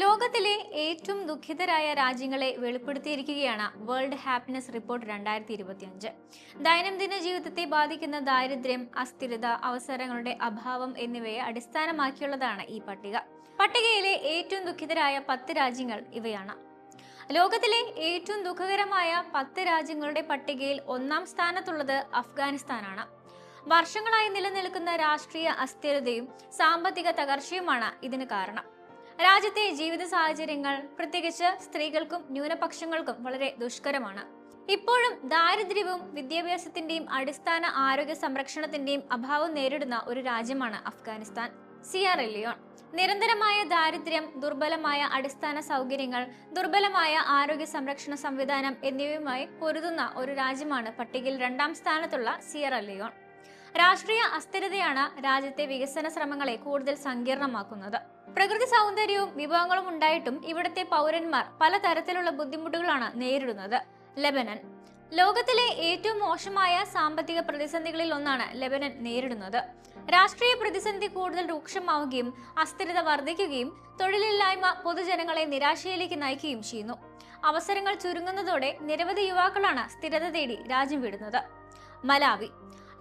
ലോകത്തിലെ ഏറ്റവും ദുഃഖിതരായ രാജ്യങ്ങളെ വെളിപ്പെടുത്തിയിരിക്കുകയാണ് വേൾഡ് ഹാപ്പിനെസ് റിപ്പോർട്ട് രണ്ടായിരത്തി ഇരുപത്തിയഞ്ച് ദൈനംദിന ജീവിതത്തെ ബാധിക്കുന്ന ദാരിദ്ര്യം അസ്ഥിരത അവസരങ്ങളുടെ അഭാവം എന്നിവയെ അടിസ്ഥാനമാക്കിയുള്ളതാണ് ഈ പട്ടിക. പട്ടികയിലെ ഏറ്റവും ദുഃഖിതരായ പത്ത് രാജ്യങ്ങൾ ഇവയാണ്. ലോകത്തിലെ ഏറ്റവും ദുഃഖകരമായ പത്ത് രാജ്യങ്ങളുടെ പട്ടികയിൽ ഒന്നാം സ്ഥാനത്തുള്ളത് അഫ്ഗാനിസ്ഥാനാണ്. വർഷങ്ങളായി നിലനിൽക്കുന്ന രാഷ്ട്രീയ അസ്ഥിരതയും സാമ്പത്തിക തകർച്ചയുമാണ് ഇതിന് കാരണം. രാജ്യത്തെ ജീവിത സാഹചര്യങ്ങൾ പ്രത്യേകിച്ച് സ്ത്രീകൾക്കും ന്യൂനപക്ഷങ്ങൾക്കും വളരെ ദുഷ്കരമാണ്. ഇപ്പോഴും ദാരിദ്ര്യവും വിദ്യാഭ്യാസത്തിന്റെയും അടിസ്ഥാന ആരോഗ്യ സംരക്ഷണത്തിന്റെയും അഭാവം നേരിടുന്ന ഒരു രാജ്യമാണ് അഫ്ഗാനിസ്ഥാൻ. സിയാർ ലിയോൺ. നിരന്തരമായ ദാരിദ്ര്യം ദുർബലമായ അടിസ്ഥാന സൗകര്യങ്ങൾ ദുർബലമായ ആരോഗ്യ സംരക്ഷണ സംവിധാനം എന്നിവയുമായി പൊരുതുന്ന ഒരു രാജ്യമാണ് പട്ടികയിൽ രണ്ടാം സ്ഥാനത്തുള്ള സിയറ ലിയോൺ. രാഷ്ട്രീയ അസ്ഥിരതയാണ് രാജ്യത്തെ വികസന ശ്രമങ്ങളെ കൂടുതൽ സങ്കീർണമാക്കുന്നത്. പ്രകൃതി സൗന്ദര്യവും വിഭവങ്ങളും ഉണ്ടായിട്ടും ഇവിടുത്തെ പൗരന്മാർ പലതരത്തിലുള്ള ബുദ്ധിമുട്ടുകളാണ് നേരിടുന്നത്. ലെബനൻ. ലോകത്തിലെ ഏറ്റവും മോശമായ സാമ്പത്തിക പ്രതിസന്ധികളിൽ ഒന്നാണ് ലെബനൻ നേരിടുന്നത്. രാഷ്ട്രീയ പ്രതിസന്ധി കൂടുതൽ രൂക്ഷമാവുകയും അസ്ഥിരത വർദ്ധിക്കുകയും തൊഴിലില്ലായ്മ പൊതുജനങ്ങളെ നിരാശയിലേക്ക് നയിക്കുകയും ചെയ്യുന്നു. അവസരങ്ങൾ ചുരുങ്ങുന്നതോടെ നിരവധി യുവാക്കളാണ് സ്ഥിരത തേടി രാജ്യം വിടുന്നത്. മലാവി.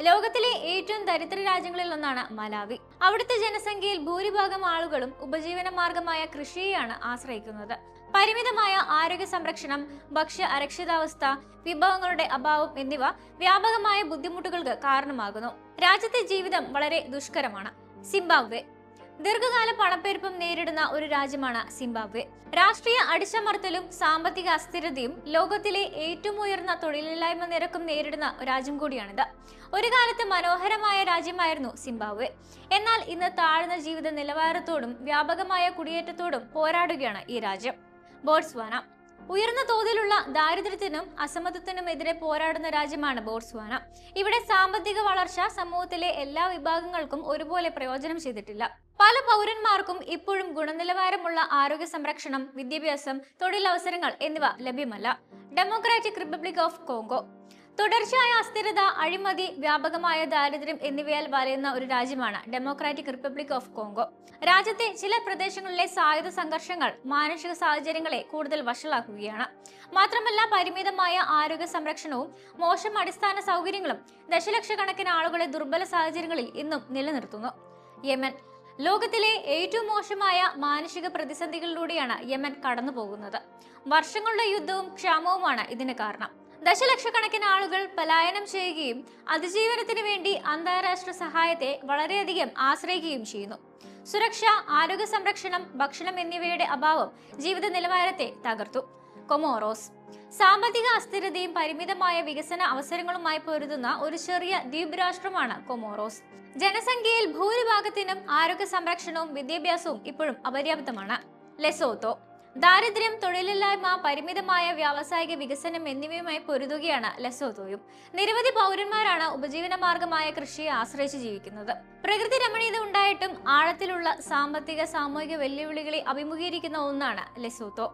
ലോകത്തിലെ ഏറ്റവും ദരിദ്ര രാജ്യങ്ങളിൽ ഒന്നാണ് മലാവി. അവിടുത്തെ ജനസംഖ്യയിൽ ഭൂരിഭാഗം ആളുകളും ഉപജീവന മാർഗമായ കൃഷിയെയാണ് ആശ്രയിക്കുന്നത്. പരിമിതമായ ആരോഗ്യ സംരക്ഷണം ഭക്ഷ്യ അരക്ഷിതാവസ്ഥ വിഭവങ്ങളുടെ അഭാവം എന്നിവ വ്യാപകമായ ബുദ്ധിമുട്ടുകൾക്ക് കാരണമാകുന്നു. രാജ്യത്തെ ജീവിതം വളരെ ദുഷ്കരമാണ്. സിംബാബ്വെ ദീർഘകാല പണപ്പെരുപ്പം നേരിടുന്ന ഒരു രാജ്യമാണ് സിംബാബ്വെ. രാഷ്ട്രീയ അടിച്ചമർത്തലും സാമ്പത്തിക അസ്ഥിരതയും ലോകത്തിലെ ഏറ്റവും ഉയർന്ന തൊഴിലില്ലായ്മ നിരക്കും നേരിടുന്ന രാജ്യം കൂടിയാണിത്. ഒരു കാലത്ത് മനോഹരമായ രാജ്യമായിരുന്നു സിംബാബ്വെ. എന്നാൽ ഇന്ന് താഴ്ന്ന ജീവിത നിലവാരത്തോടും വ്യാപകമായ കുടിയേറ്റത്തോടും പോരാടുകയാണ് ഈ രാജ്യം. ബോട്സ്വാന ഉയർന്ന തോതിലുള്ള ദാരിദ്ര്യത്തിനും അസമത്വത്തിനുമെതിരെ പോരാടുന്ന രാജ്യമാണ് ബോട്സ്വാന. ഇവിടെ സാമ്പത്തിക വളർച്ച സമൂഹത്തിലെ എല്ലാ വിഭാഗങ്ങൾക്കും ഒരുപോലെ പ്രയോജനം ചെയ്തിട്ടില്ല. പല പൗരന്മാർക്കും ഇപ്പോഴും ഗുണനിലവാരമുള്ള ആരോഗ്യ സംരക്ഷണം വിദ്യാഭ്യാസം തൊഴിലവസരങ്ങൾ എന്നിവ ലഭ്യമല്ല. ഡെമോക്രാറ്റിക് റിപ്പബ്ലിക് ഓഫ് കോങ്കോ തുടർച്ചയായ അസ്ഥിരത അഴിമതി വ്യാപകമായ ദാരിദ്ര്യം എന്നിവയാൽ വലയുന്ന ഒരു രാജ്യമാണ് ഡെമോക്രാറ്റിക് റിപ്പബ്ലിക് ഓഫ് കോങ്കോ രാജ്യത്തെ ചില പ്രദേശങ്ങളിലെ സായുധ സംഘർഷങ്ങൾ മാനുഷിക സാഹചര്യങ്ങളെ കൂടുതൽ വഷളാക്കുകയാണ്. മാത്രമല്ല പരിമിതമായ ആരോഗ്യ സംരക്ഷണവും മോശം അടിസ്ഥാന സൗകര്യങ്ങളും ദശലക്ഷക്കണക്കിന് ആളുകളെ ദുർബല സാഹചര്യങ്ങളിൽ ഇന്നും നിലനിർത്തുന്നു. യമൻ. ലോകത്തിലെ ഏറ്റവും മോശമായ മാനുഷിക പ്രതിസന്ധികളിലൂടെയാണ് യമൻ കടന്നു വർഷങ്ങളുടെ യുദ്ധവും ക്ഷാമവുമാണ് ഇതിന് കാരണം. ദശലക്ഷക്കണക്കിന് ആളുകൾ പലായനം ചെയ്യുകയും അതിജീവനത്തിന് വേണ്ടി അന്താരാഷ്ട്ര സഹായത്തെ വളരെയധികം ആശ്രയിക്കുകയും ചെയ്യുന്നു. സുരക്ഷ ആരോഗ്യ സംരക്ഷണം ഭക്ഷണം എന്നിവയുടെ അഭാവം ജീവിത നിലവാരത്തെ തകർത്തു. കൊമോറോസ് സാമ്പത്തിക അസ്ഥിരതയും പരിമിതമായ വികസന അവസരങ്ങളുമായി പൊരുതുന്ന ഒരു ചെറിയ ദ്വീപ് രാഷ്ട്രമാണ് കൊമോറോസ് ജനസംഖ്യയിൽ ഭൂരിഭാഗത്തിനും ആരോഗ്യ സംരക്ഷണവും വിദ്യാഭ്യാസവും ഇപ്പോഴും അപര്യാപ്തമാണ്. ലെസോത്തോ. ദാരിദ്ര്യം തൊഴിലില്ലായ്മ പരിമിതമായ വ്യാവസായിക വികസനം എന്നിവയുമായി പൊരുതുകയാണ് ലെസോത്തോയും നിരവധി പൗരന്മാരാണ് ഉപജീവന മാർഗമായ കൃഷിയെ ആശ്രയിച്ച് ജീവിക്കുന്നത്. പ്രകൃതി രമണീയത ഉണ്ടായിട്ടും ആഴത്തിലുള്ള സാമ്പത്തിക സാമൂഹിക വെല്ലുവിളികളെ അഭിമുഖീകരിക്കുന്ന ഒന്നാണ് ലെസോത്തോ